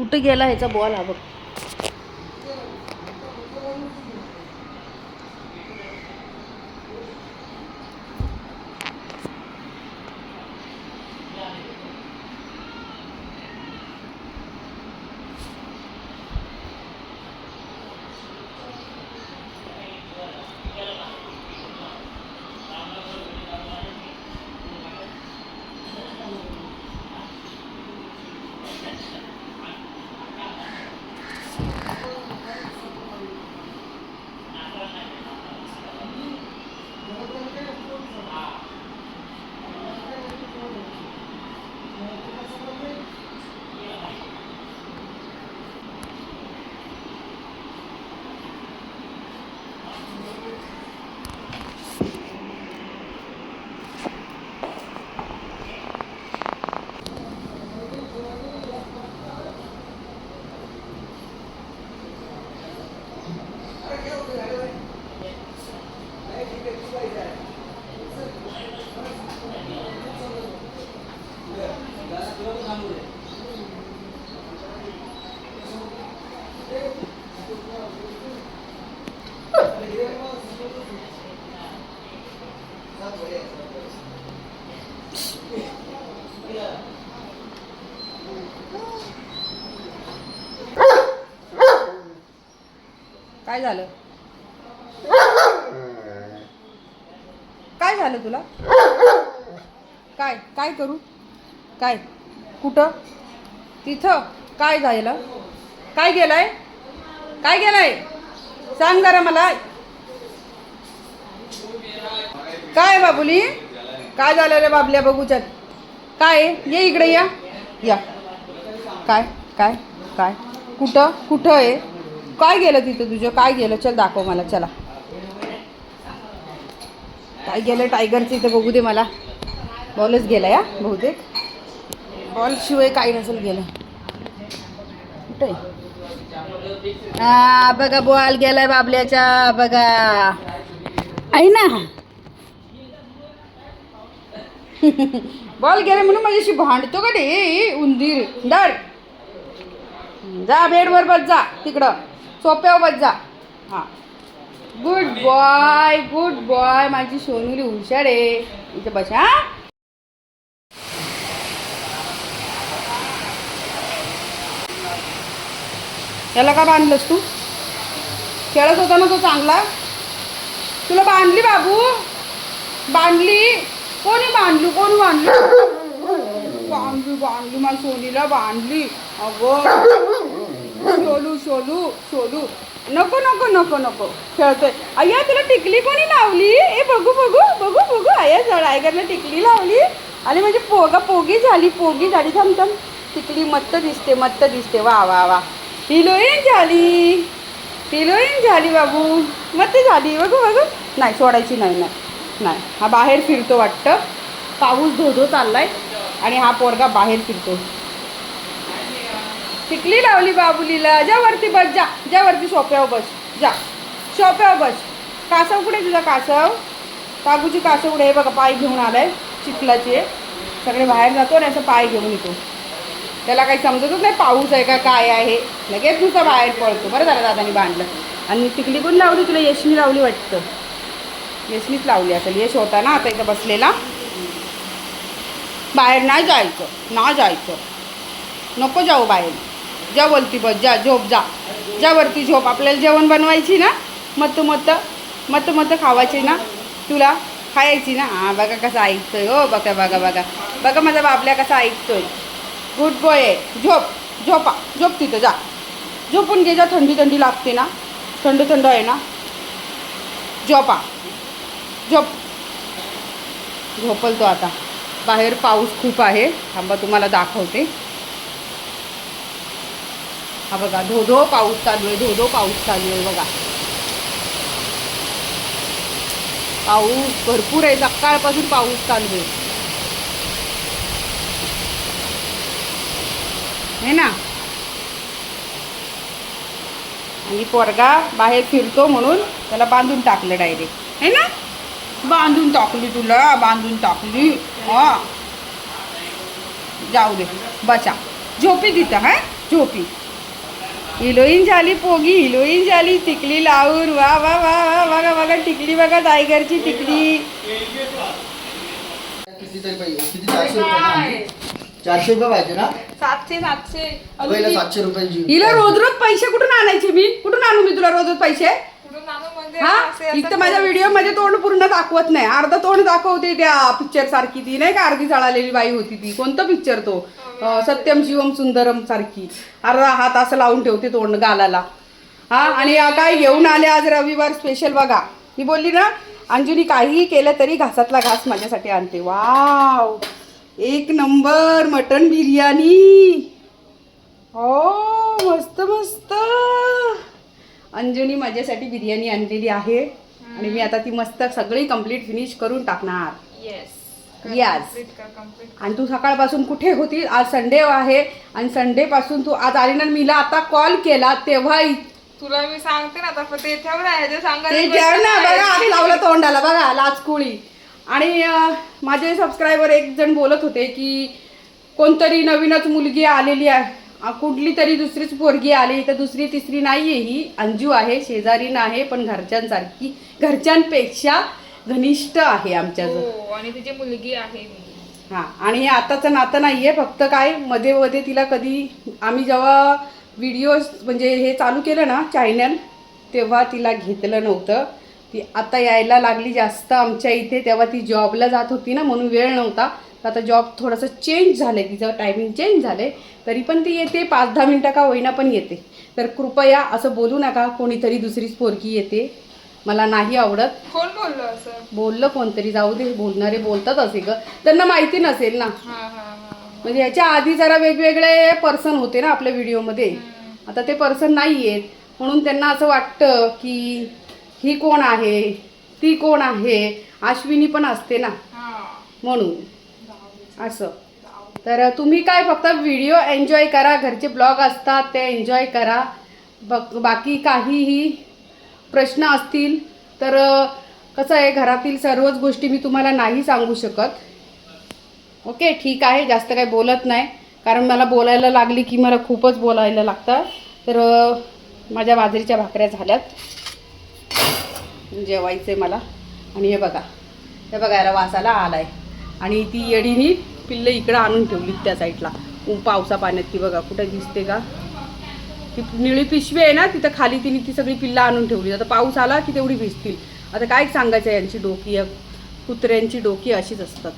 कुठं गेला ह्याचा बॉल हा बघ. काय झालं? काय झालं तुला? काय? काय करू? काय? कुठं? तिथं? काय झालं काय गेलाय? काय गेलाय? सांग जरा मला. काय बाबुली? काय झालं रे बाबल्या बघूच्यात? काय? आहे? ये इकडे या. या. काय? काय? काय? कुठं? कुठं आहे? काय गेलं तिथं तुझं? काय गेलं? चल दाखव मला. चला. काय गेलं? टायगरचं इथं बघू दे मला. बॉलच गेला या बहुतेक. बॉल शिवाय काही नसेल गेलं. कुठे? हा बघा बॉल गेलाय बाबल्याच्या बघा. आहे ना? बॉल गेला म्हणून माझ्याशी भांडतो का रे? उंदीर. डर जा बेडवर बस जा. तिकडं. सोप्यावर बस जा. हां. गुड बॉय गुड बॉय माझी सोनुली हुशार आहे. इथं बस हा. याला का बांधलंस तू? खेळत होता ना तो चांगला? तुला बांधली बाबू? बांधली? कोणी बांधली? कोणी बांधली? बांधली बांधली मला सोनीला बांधली. अगं. शोलू शोलू शोलू. नको नको नको नको. खेळतोय. अय्या तुला टिकली कोणी लावली? ए बघू बघू बघू बघू. अय्या जळायगरला टिकली लावली. आणि म्हणजे पोगा पोगी झाली पोगी झाली. थांब थांब. टिकली मत्त दिसते मत्त दिसते. वा वा वा. हिलोईन झाली. हिलोईन झाली बाबू. मत्त झाली बघू बघू. नाही सोडायची नाही नाही. नाही हा बाहेर फिरतो वाटतं. पाऊस धोधो चाललाय आणि हा पोरगा बाहेर फिरतो. टिकली लावली बाबुलीला जा वरती बस जा. जा वरती सोप्यावर बस जा. सोप्यावर बस. कासव कुठे तुझा कासव? काकूची कासव कुठे बघा पाय घेऊन आलाय. चिखलाची आहे. सगळे बाहेर जातो आणि असं पाय घेऊन येतो. त्याला काही समजतच नाही पाऊस आहे का काय आहे. लगेच तुझं बाहेर पळतो. बरं झालं दादानी बांधलं. आणि टिकली पण लावली तुला यशनी लावली वाटतं. यशनीच लावली असेल. यश होता ना आता इथं बसलेला. बाहेर नाही जायचं ना जायचं. नको जाऊ बाहेर. जा वरती बस जा झोप जा. जा वरती झोप. आपल्याला जेवण बनवायची ना मत मत मत मत खावायची ना तुला खायची ना. हां बघा कसं ऐकतोय. हो बघा बघा बघा. बघा माझा बाबल्या कसा ऐकतोय. गुड बॉय आहे. झोप झोपा झोप तिथं जा. झोपून घे जा. थंडी थंडी लागते ना. थंड थंड आहे ना. झोपा. झोप. झोपल तो आता. बाहेर पाऊस खूप आहे. थांबा तुम्हाला दाखवते. हा बघा धोधो पाऊस चालू आहे धोधो पाऊस चालू आहे बघा. पाऊस भरपूर आहे. सकाळपासून पाऊस चालू आहे. है ना? आणि पोरगा बाहेर फिरतो म्हणून त्याला बांधून टाकलं डायरेक्ट है ना? बांधून टाकली तुला बांधून टाकली. हा. जाऊ दे बचा. झोपी तिथं हा? झोपी. हिलोईन झाली पोगी हिलोईन झाली टिकली लावून. वा वा वा वा बघा बघा टिकली बघा टायगरची टिकली. चारशे रुपये रुपये पाहिजे ना? सातशे सातशे. पहिला सातशे रुपयाची हिला रोज रोज पैसे कुठून आणायचे मी? कुठून आणू मी तुला रोज रोज पैसे? कुठून आणू म्हणजे हा? आता तर माझ्या व्हिडिओमध्ये तोंड पूर्ण दाखवत नाही. अर्ध तोंड दाखवते त्या पिक्चर सारखी ती. नाही का अर्धी जळालेली बाई होती ती. कोणतं पिक्चर तो? अं, सत्यम शिवम सुंदरम सारखी. अर्धा हात असं लावून ठेवते तोंड गालाला. हा? आणि या काय घेऊन आले आज रविवार स्पेशल बघा. मी बोलली ना अंजुनी काहीही केलं तरी घासातला घास माझ्यासाठी आणते. वाव! एक नंबर मटन बिर्याणी. हो मस्त मस्त. अंजुनी माझ्यासाठी बिर्याणी आणलेली आहे. आणि मी आता ती मस्त सगळी कंप्लीट फिनिश करून टाकणार. येस. कंप्लीट कंप्लीट आणि तू सकाळपासून कुठे होती? आज संडे आहे. आणि संडे पासून तू आज आली ना मीला आता कॉल केला तेव्हा तुला मी सांगते ना आता ते पैसे बघा लावलं तोंडाला. बघा लाचकुळी आणि माझे सबस्क्रायबर एक जण बोलत होते की कोणतरी नवीनच मुलगी आलेली आहे. कुठली तरी दुसरीच पोरगी आली तर दुसरी तिसरी नाही आहे ही. अंजू आहे शेजारीन आहे पण घरच्यांसारखी घरच्यांपेक्षा घनिष्ठ आहे आमच्याजवळ. हो आणि तिची मुलगी आहे. हा आणि हे आताचं नातं नाहीये फक्त काय मध्ये मध्ये तिला कधी आम्ही जेव्हा व्हिडिओ म्हणजे हे चालू केलं ना चॅनल तेव्हा तिला घेतलं नव्हतं. ती आता यायला लागली जास्त आमच्या इथे तेव्हा ती जॉबला जात होती ना म्हणून वेळ नव्हता. तर आता जॉब थोडंसं चेंज झालं तिचं टायमिंग चेंज झाले तरी पण ती येते पाच दहा मिनटं का होईना पण येते. तर कृपया असं बोलू नका कोणीतरी दुसरीच पोरगी येते. मला नाही आवडत. कोण बोललो असं? बोललं कोणतरी जाऊ दे बोलणारे बोलतात असे ग. त्यांना माहिती नसेल ना. हा हा हा. म्हणजे याच्या आधी जरा वेगवेगळे पर्सन होते ना आपल्या व्हिडिओमध्ये आता ते पर्सन नाही आहेत म्हणून त्यांना असं वाटतं की ही कोण आहे? ती कोण आहे? अश्विनी पण असते ना. म्हणून. असं. तर तुम्ही काय फक्त व्हिडिओ एन्जॉय करा घरचे ब्लॉग असतात ते एन्जॉय करा. बक बाकी काहीही प्रश्न असतील तर कसं आहे घरातील सर्वच गोष्टी मी तुम्हाला नाही सांगू शकत. ओके ठीक आहे जास्त काही बोलत नाही. कारण मला बोलायला लागली की मला खूपच बोलायला लागतं. तर माझ्या बाजरीच्या भाकऱ्या झाल्यात. जेवायचं आहे मला. आणि हे बघा. हे बघा याला वासाला आहे आणि ती येडीनी पिल्लं इकडं आणून ठेवली त्या साईडला. पावसा पाण्यात ती बघा कुठं दिसते का? ती निळी पिशवी आहे ना तिथं खाली तिने ती सगळी पिल्लं आणून ठेवली आता पाऊस आला की तेवढी भिजतील. आता काय सांगायचं यांची डोकी या कुत्र्यांची डोकी अशीच असतात.